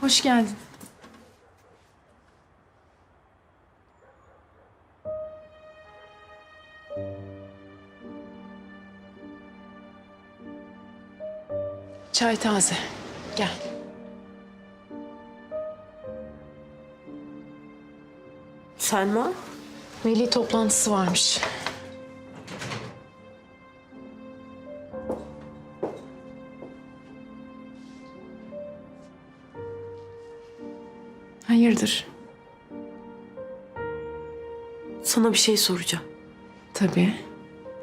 Hoş geldin. Çay taze. Gel. Selma? Veli toplantısı varmış. Hayırdır? Sana bir şey soracağım. Tabii.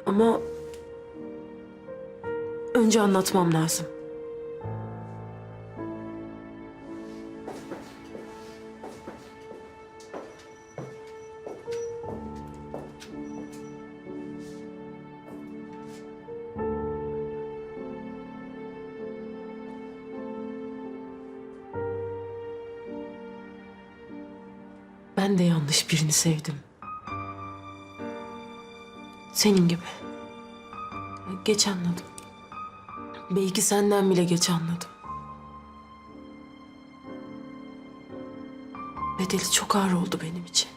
Ama önce anlatmam lazım. Ben de yanlış birini sevdim. Senin gibi. Geç anladım. Belki senden bile geç anladım. Bedeli çok ağır oldu benim için.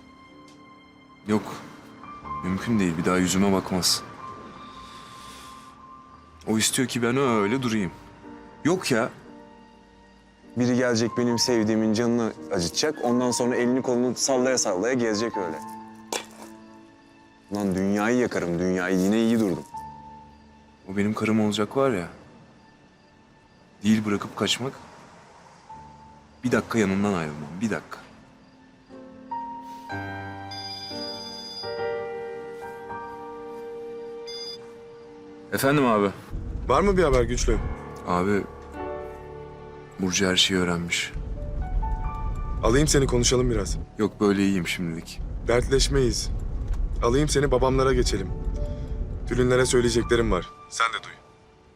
Yok. Mümkün değil. Bir daha yüzüme bakmaz. O istiyor ki ben öyle durayım. Yok ya. Biri gelecek benim sevdiğimin canını acıtacak. Ondan sonra elini kolunu sallaya sallaya gezecek öyle. Lan dünyayı yakarım, dünyayı. Yine iyi durdum. O benim karım olacak var ya. Değil bırakıp kaçmak. Bir dakika yanından ayrılmam. Bir dakika. Efendim abi. Var mı bir haber güçlü? Abi Burcu her şeyi öğrenmiş. Alayım seni konuşalım biraz. Yok böyle iyiyim şimdilik. Dertleşmeyiz. Alayım seni babamlara geçelim. Tülünlere söyleyeceklerim var. Sen de duy.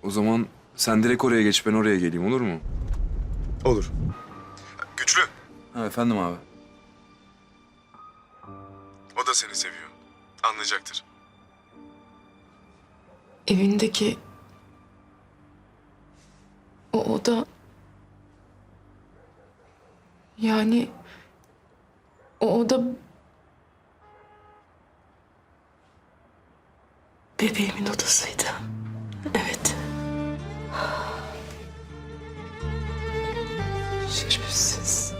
O zaman sen direkt oraya geç ben oraya geleyim olur mu? Olur. Güçlü. Ha efendim abi. O da seni seviyor. Anlayacaktır. Evindeki o oda yani o oda Bebeğimin odasıydı. Evet. şerefsiz.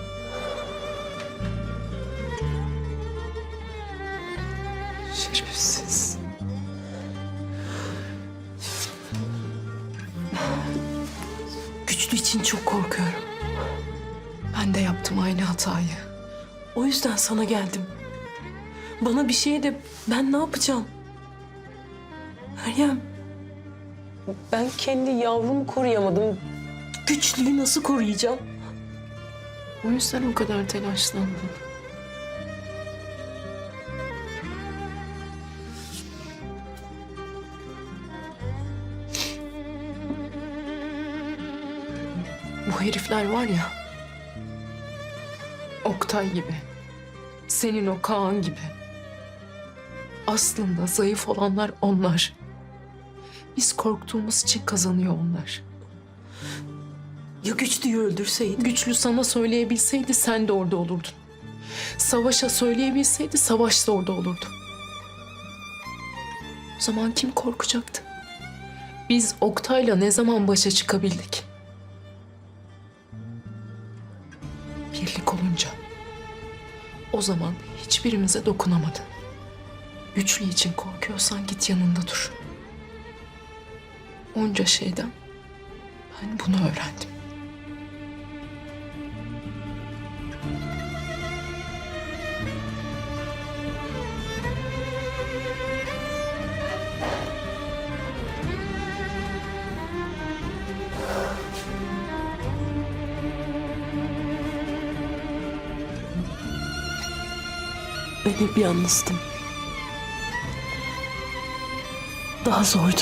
Şerefsiz. Güçlü için çok korkuyorum. Ben de yaptım aynı hatayı. O yüzden sana geldim. Bana bir şey de ben ne yapacağım? Meryem. Ben kendi yavrumu koruyamadım. Güçlüyü nasıl koruyacağım? O yüzden o kadar telaşlandım. Bu herifler var ya. Oktay gibi. Senin o Kaan gibi. Aslında zayıf olanlar onlar. Biz korktuğumuz için kazanıyor onlar. Ya güçlüyü öldürseydi? Güçlü sana söyleyebilseydi sen de orada olurdun. Savaş'a söyleyebilseydi Savaş da orada olurdu. O zaman kim korkacaktı? Biz Oktay'la ne zaman başa çıkabildik? Birlik olunca. O zaman hiçbirimize dokunamadı. Güçlü için korkuyorsan git yanında dur. Onca şeyden ben bunu öğrendim. Ben hep yalnızdım. Daha zordu.